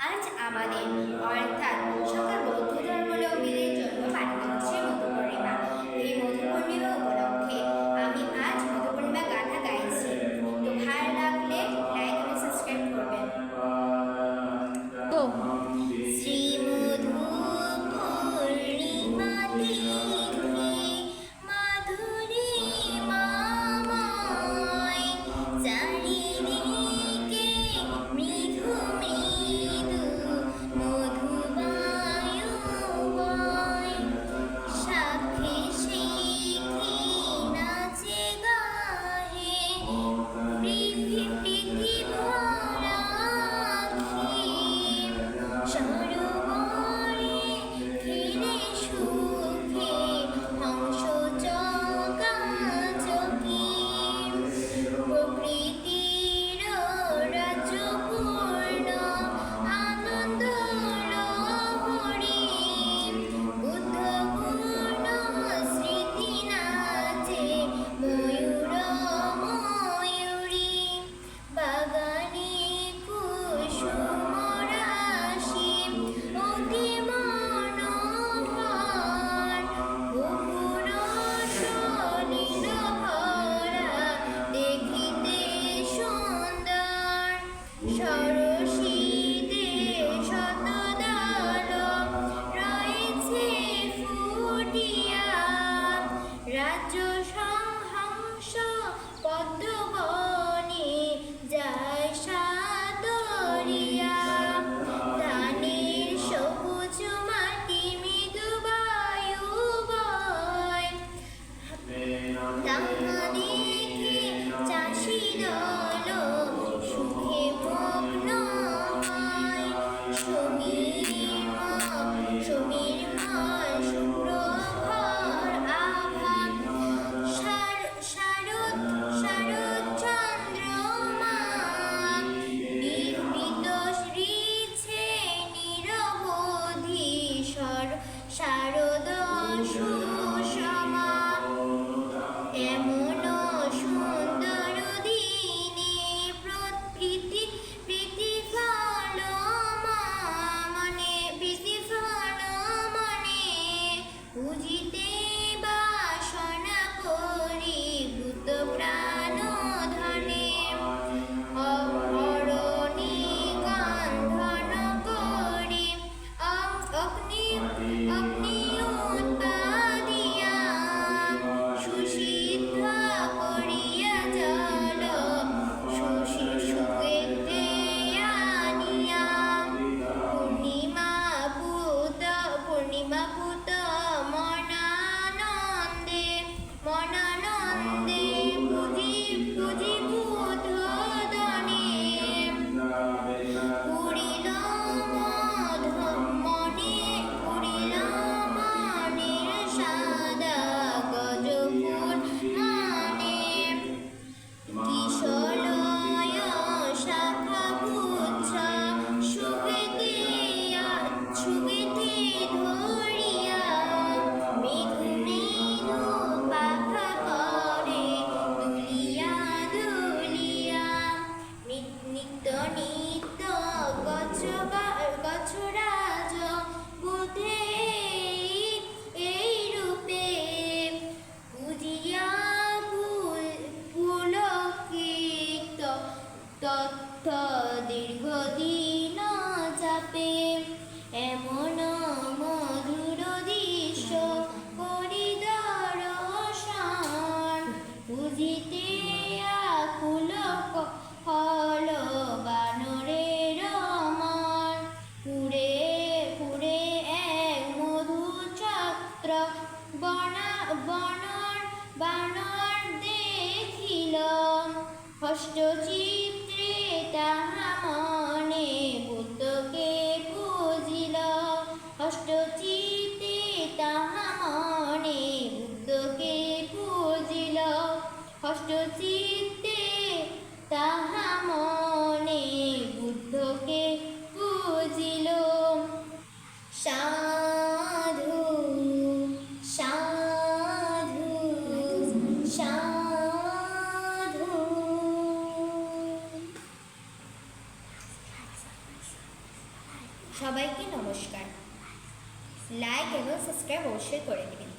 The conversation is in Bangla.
আজ আমাদের অর্থাৎ সকল বৌদ্ধ ধর্মলম্বীদের জন্য পালিত হচ্ছে মধুপূর্ণিমা এই মধুপূর্ণিমা উপলক্ষে আমি রাজ্য হাতে এমন মধুর দৃশ্য পরিদর্শন বুঝিতে আকুল হল বানরের মন পুরে পুরে এক মধু চক্র বনা বনর বানর দেখিল হষ্টচি সবাইকে নমস্কার। লাইক এবং সাবস্ক্রাইব অবশ্যই করে দেবেন।